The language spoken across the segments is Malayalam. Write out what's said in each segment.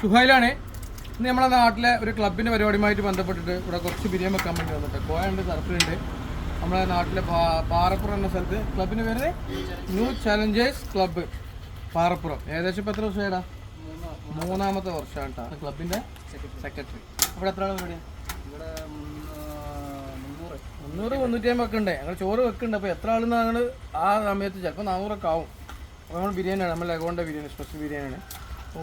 സുഹൈലാണ്. ഇന്ന് നമ്മളെ നാട്ടിലെ ഒരു ക്ലബിന്റെ പരിപാടിയുമായിട്ട് ബന്ധപ്പെട്ടിട്ട് ഇവിടെ കുറച്ച് ബിരിയാണി വെക്കാൻ വേണ്ടി വന്നിട്ട്. കോയുണ്ട് സർഫിലുണ്ട്. നമ്മളെ നാട്ടിലെ പാറപ്പുറം എന്ന സ്ഥലത്ത്. ക്ലബിന് പേര് ന്യൂ ചലഞ്ചേഴ്സ് ക്ലബ്ബ് പാറപ്പുറം. ഏകദേശം ഇപ്പോൾ എത്ര വർഷമായിടാ മൂന്നാമത്തെ വർഷമാണ് കേട്ടോ ക്ലബിന്റെ സെക്രട്ടറി. അവിടെ എത്ര ആൾ പരിപാടിയാണ് മുന്നൂറ് മുന്നൂറ്റി അമ്പത് വെക്കണ്ടേ ഞങ്ങൾ ചോറ് വെക്കുന്നുണ്ട്. അപ്പോൾ എത്ര ആളെന്ന് ഞങ്ങൾ ആ സമയത്ത് ചിലപ്പോൾ നാനൂറൊക്കെ ആവും. അപ്പോൾ നമ്മൾ ബിരിയാണിയാണ്. നമ്മൾ ലഗോണ്ട ബിരിയാണി സ്പെഷ്യൽ ബിരിയാണിയാണ്.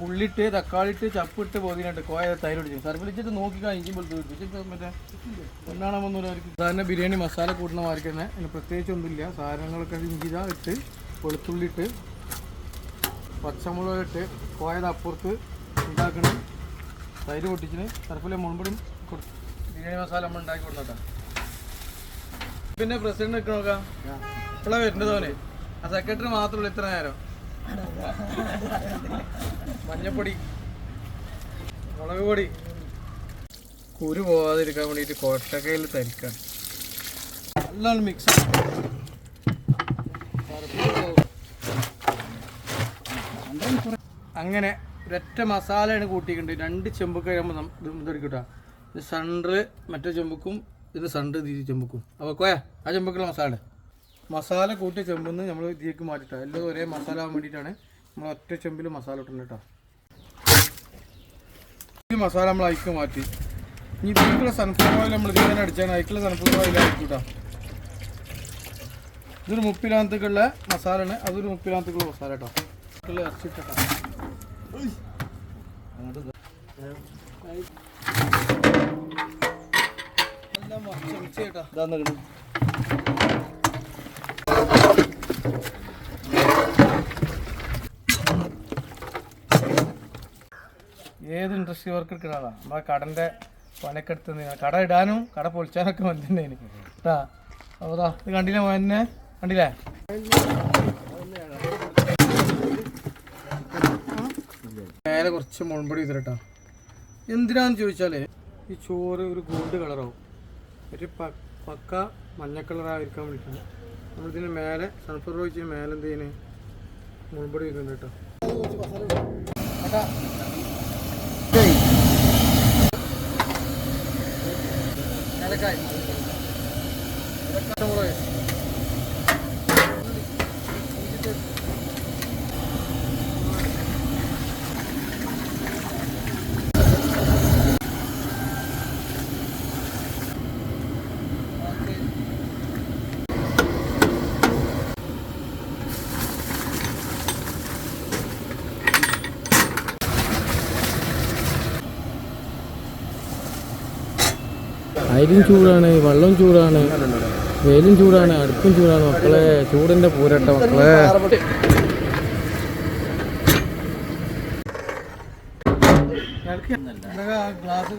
ഉള്ളിട്ട് തക്കാളി ഇട്ട് ചപ്പിട്ട് പോകുന്നുണ്ട് കോയ തൈര് ഒടിച്ചു സർവിളിച്ചിട്ട് നോക്കിക്കാൻ ഇഞ്ചി പോലത്തെ വെച്ചിട്ട് മറ്റേ ഒന്നാണോ മുന്നൂറ് അവർക്ക് സാധാരണ ബിരിയാണി മസാല കൂട്ടുന്ന മാർക്ക് തന്നെ അതിന് പ്രത്യേകിച്ച് ഒന്നുമില്ല. സാധനങ്ങളൊക്കെ ഇഞ്ചി ഇട്ട് വെളുത്തുള്ളി ഇട്ട് പച്ചമുളക് ഇട്ട് കോയത് അപ്പുറത്ത് ഉണ്ടാക്കണം തൈര് പൊട്ടിച്ചിന്. സർഫിലെ മുൻപടും ബിരിയാണി മസാല നമ്മൾ ഉണ്ടാക്കി കൊടുത്താ. പിന്നെ പ്രസിഡന്റ് നിൽക്കണ നോക്കാം? ഇപ്പോഴാണ് വരുന്നത് ആ സെക്രട്ടറി മാത്രമല്ല ഇത്ര നേരം. മഞ്ഞപ്പൊടി. മുളക് പൊടി. കുരു പോവാതിരിക്കാൻ വേണ്ടിയിട്ട് കൊട്ടക്കയിൽ തരിക്കാണ്. നല്ലോണം മിക്സ് അങ്ങനെ ഒരൊറ്റ മസാലയാണ് കൂട്ടിയിട്ടുണ്ട് രണ്ട് ചെമ്പൊക്കെ ആകുമ്പോൾ ഇതെടുക്കട്ടോ ഇത് സണ്ടർ മറ്റേ ചെമ്പുക്കും ഇത് സണ്ട് തിരി ചെമ്പുക്കും. അപ്പോൾ കോയ ആ ചെമ്പുക്കുള്ള മസാല. മസാല കൂട്ടിയ ചെമ്പെന്ന് നമ്മൾ ഇതിലേക്ക് മാറ്റിട്ടോ. എല്ലാം ഒരേ മസാല ആവാൻ വേണ്ടിയിട്ടാണ് നമ്മൾ ഒറ്റ ചെമ്പിൽ മസാല ഇട്ടുണ്ട് കേട്ടോ ഈ മസാല നമ്മൾ അയക്ക് മാറ്റി. ഇനി ഇതിലേക്കുള്ള സൺഫ്ലവർ ഓയിൽ നമ്മൾ ഇതിനെ അടിച്ചാൽ അയക്കുള്ള സൺഫ്ലവർ ഓയിൽ ആയിക്കൂട്ടാ ഇതൊരു മുപ്പിലാന്തക്കുള്ള മസാലയാണ്. അതൊരു മുപ്പിലാന്തക്കുള്ള മസാല കേട്ടോ. ഇറച്ചിട്ടാ ഇൻഡസ്ട്രി വർക്ക് എടുക്കുന്ന ആളാണ് നമ്മളെ കടന്റെ പണിയൊക്കെ എടുത്ത് കട ഇടാനും കട പൊളിച്ചാനൊക്കെ വന്നിട്ടുണ്ടായിന്. കേട്ടാ അപ്പോൾ ഇത് കണ്ടില്ലേ മോനെ കണ്ടില്ലേ? മേലെ കുറച്ച് മുൺപടി ചെയ്തിട്ടാ എന്തിനാന്ന് ചോദിച്ചാലേ ഈ ചോറ് ഒരു ഗോൾഡ് കളറാവും ഒരു പക്ക മഞ്ഞ കളറായിരിക്കാൻ വേണ്ടിയിട്ടാണ് നമ്മളിതിന് മേലെ സൺഫ്ലവർ ഒഴിച്ച് മേലെ എന്ത് ചെയ്യുന്നത് മുൻപടി ചെയ്തിട്ടുണ്ട് കേട്ടോ দেখাই അരിയും ചൂടാണ് വെള്ളം ചൂടാണ്. വെയിലും ചൂടാണ് അടുപ്പും ചൂടാണ്. മക്കളെ ചൂടിന്റെ പൂരട്ട മക്കളെ. ഗ്ലാസ്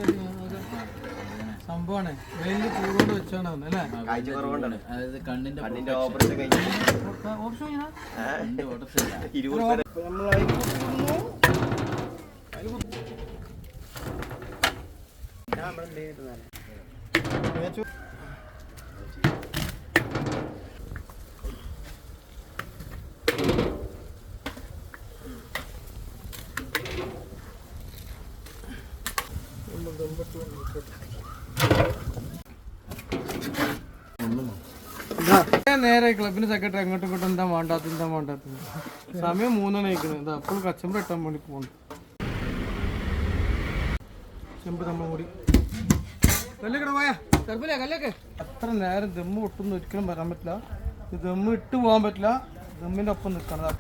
സംഭവമാണ് വെയിലിൽ ചൂടോട് വെച്ചാണ് അല്ലേ? കണ്ണിന്റെ കണ്ണിന്റെ ഓപ്പറേഷൻ. ഓപ്ഷൻ നേരെ ക്ലബിന് സെക്രട്ടറി അങ്ങോട്ടും ഇങ്ങോട്ടും എന്താ വേണ്ടാത്ത എന്താ വേണ്ടാത്ത സമയം മൂന്നെണ്ണം കഴിക്കുന്നത് എന്താ അപ്പോൾ കച്ചമ്പ എട്ടാൻ വേണ്ടി പോകണം ചെമ്പ് നമ്മൾ കൂടി കല്ലൊക്കെ പോയാ. ചെറുപ്പില്ല കല്ലൊക്കെ. അത്ര നേരം ദമ്മ് ഒട്ടും ഒരിക്കലും വരാൻ പറ്റില്ല. ദമ്മ് ഇട്ട് പോകാൻ പറ്റില്ല. ദമ്മിന്റെ ഒപ്പം നിൽക്കണം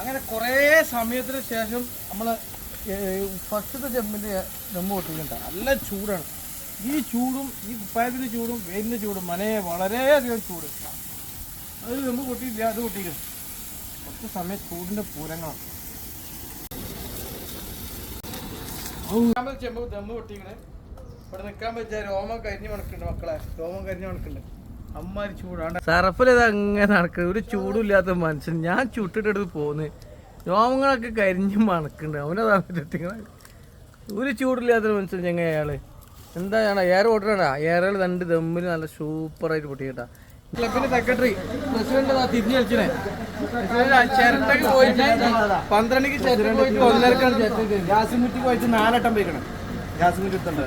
അങ്ങനെ കുറേ സമയത്തിന് ശേഷം നമ്മൾ ഫസ്റ്റത്തെ ചെമ്പിന്റെ ദമ്മ് പൊട്ടിക്കണ്ട നല്ല ചൂടാണ്. ഈ ചൂടും ഈ കുപ്പായത്തിന്റെ ചൂടും വെയിലിന്റെ ചൂടും മനയെ വളരെയധികം ചൂട്. അത് നമ്മൾ കൊട്ടിയില്ല അത് കൊട്ടിയില്ല. കുറച്ച് സമയം ചൂടിന്റെ പൂരങ്ങളാണ്. ചെമ്പ് ദമ്മ് പൊട്ടിക്കണേ ഇവിടെ നിൽക്കാൻ പറ്റിയ രോമം കരിഞ്ഞ് മണക്കുന്നുണ്ട് മക്കളെ. രോമം കരിഞ്ഞ് മണക്കുന്നുണ്ട്. അമ്മാരി ചൂടാണ്. സർഫിൽ ഇത് അങ്ങനെ നടക്കുന്നത് ഒരു ചൂടില്ലാത്ത മനുഷ്യൻ. ഞാൻ ചുട്ടിട്ടെടുത്ത് പോന്ന്. രോമങ്ങളൊക്കെ കരിഞ്ഞ് മണക്കുന്നുണ്ട്. അവനതാ പറ്റിക്കുന്നത് ഒരു ചൂടില്ലാത്ത മനുഷ്യൻ ചെങ്ങ അയാൾ ഞാൻ എയർ ഓട്ടറാ എയറുകൾ രണ്ട് ദമ്മിൽ നല്ല സൂപ്പറായിട്ട് പൊട്ടിക്കട്ടാ ക്ലബിന്റെ സെക്രട്ടറി പ്രസിഡന്റ് തിരിഞ്ഞു കളിച്ചേ. ചിരട്ടക്ക് പോയിട്ട് പന്ത്രണ്ടിക്ക് ചിരട്ട പോയിട്ട് ഒന്നരക്കാണ് ചിരട്ട ഗ്യാസ് മുറ്റി പോയിട്ട് നാലട്ടം പോയിക്കണം ഗ്യാസ് മുറ്റി എത്തണ്ട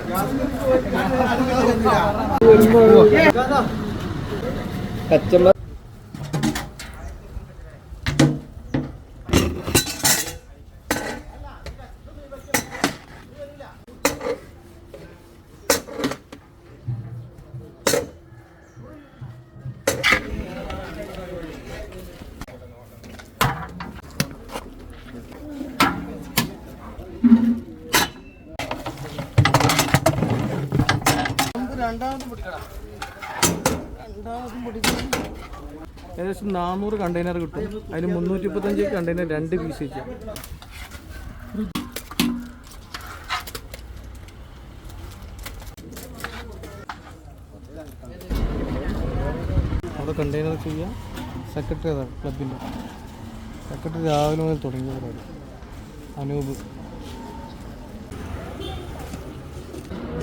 കച്ചമ്പർ ഏകദേശം നാനൂറ് കണ്ടെയ്നർ കിട്ടും. അതിന് മുന്നൂറ്റി മുപ്പത്തഞ്ച് കണ്ടെയ്നർ രണ്ട് പീസ് വെച്ചാൽ അവിടെ കണ്ടെയ്നർ ചെയ്യാം. സെക്രട്ടറി അതാണ് ക്ലബിന്റെ സെക്രട്ടറി രാവിലെ മുതൽ തുടങ്ങിയ പരിപാടി. അനൂപ്.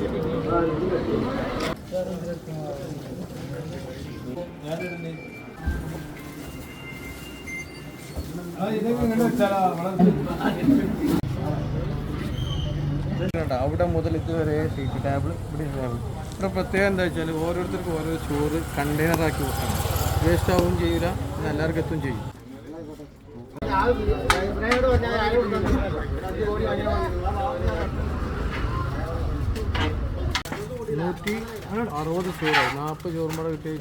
കണ്ടോ, അവിടെ മുതൽ ഇതുവരെ സീറ്റ് ടേബിൾ ഇവിടെ ഇവിടെ പ്രത്യേകം എന്താ വെച്ചാൽ ഓരോരുത്തർക്കും ഓരോ ചോറ് കണ്ടെയ്നർ ആക്കി വെക്കണം. വേസ്റ്റ് ആവുകയും ചെയ്യില്ല എല്ലാവർക്കും എത്തും ചെയ്യും. നൂറ്റി അറുപത് ചോറായി നാൽപ്പത് ചോറും കൂടെ കിട്ടി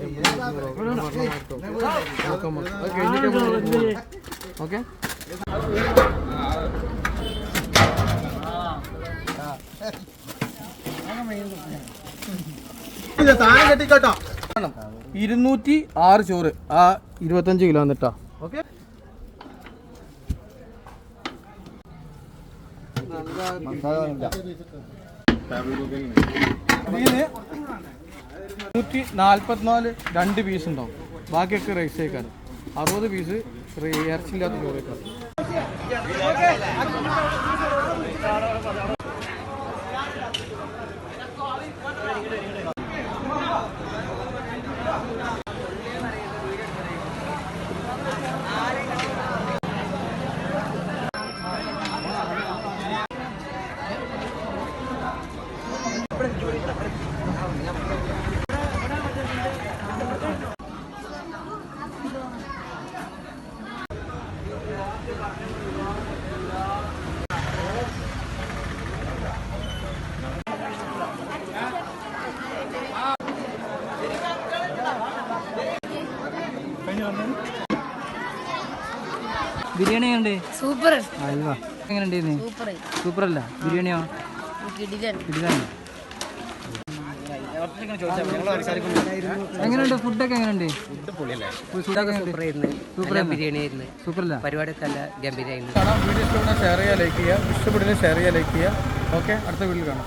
ഓക്കെ കെട്ടിക്കോട്ടോ. ഇരുന്നൂറ്റി ആറ് ചോറ് ആ ഇരുപത്തഞ്ച് കിലോ എന്നിട്ടാ ഓക്കെ? ഇതിന് നൂറ്റി നാൽപ്പത്തിനാല് രണ്ട് പീസ് ഉണ്ടാവും. ബാക്കിയൊക്കെ റൈസ് ആയിക്കാണ് അറുപത് പീസ് ഇറച്ചില്ലാത്ത ചോറേക്കാണ് ബിരിയാണി എങ്ങനെയുണ്ട്? സൂപ്പർ. അയൽവ എങ്ങനെയുണ്ട് സൂപ്പർ. സൂപ്പർ അല്ല ബിരിയാണിയോ എങ്ങനെയുണ്ട്? ഫുഡൊക്കെ എങ്ങനെയുണ്ട്? പരിപാടിയൊക്കെ നല്ല ഗംഭീരമായിരുന്നു ഇഷ്ടപ്പെടുന്ന ഷെയർ ചെയ്യുക ലൈക്ക് ചെയ്യുക. ഇഷ്ടപ്പെടുന്ന ഷെയർ ചെയ്യുക ലൈക്ക് ചെയ്യുക. ഓക്കെ അടുത്ത വീട്ടിൽ കാണാം.